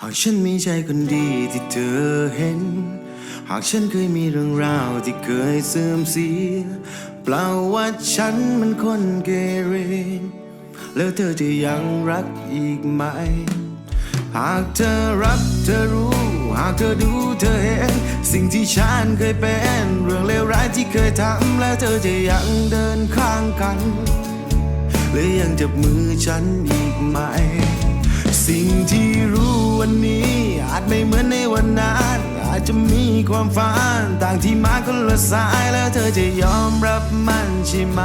หากฉันม่ใช่คนดีที่เธอเห็น หากฉันเคยมีเรื่องราวที่เคยเสื่อมเสียเปล่าว่าฉันมันคนเกเรแล้วเธอจะยังรักอีกไหม หากเธอรับเธอรู้ หากเธอดูเธอเห็น สิ่งที่ฉันเคยเป็น เรื่องเลวร้ายที่เคยทำ แล้วเธอจะยังเดินข้างกันหรือยังจับมือฉันอีกไหม สิ่งที่ อาจไม่เหมือนในวันนั้นอาจจะมีความฝันต่างที่มาคนละสายแล้วเธอจะยอมรับมันใช่ไหม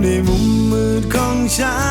ในมุมมืดของฉัน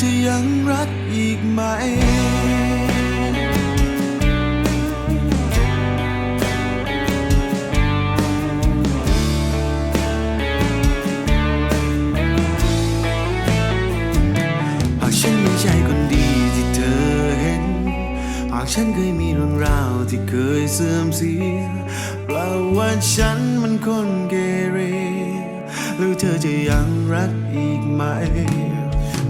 เธอยังรักอีกไหม หากฉันไม่ใช่คนดีที่เธอเห็น หากฉันเคยมีเรื่องราวที่เคยเสื่อมเสียเปล่าว่าฉันมันคนเกเรหรือเธอจะยังรักอีกไหม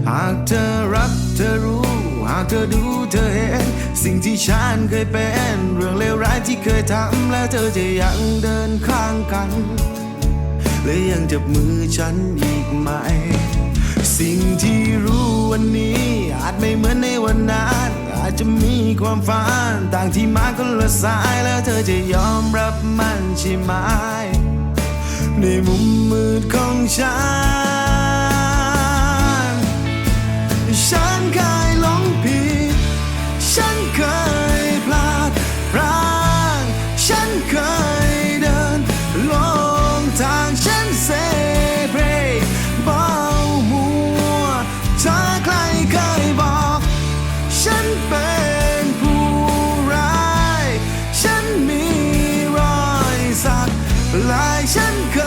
หากเธอรับเธอรู้ หากเธอดูเธอเห็น สิ่งที่ฉันเคยเป็น เรื่องเลวร้ายที่เคยทำแล้วเธอจะยังเดินข้างกันหรือยังจับมือฉันอีกไหม สิ่งที่รู้วันนี้ อาจไม่เหมือนในวันนั้นอาจจะมีความฝันต่างที่มาคนละสายแล้วเธอจะยอมรับมันใช่ไหมในมุมมืดของฉัน ลายฉันเค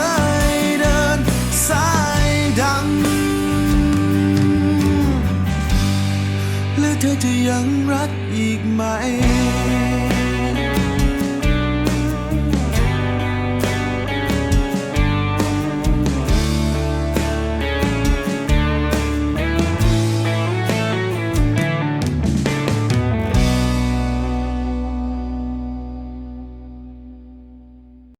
ยเดินสายดำและเธอจะยังรักอีกไหม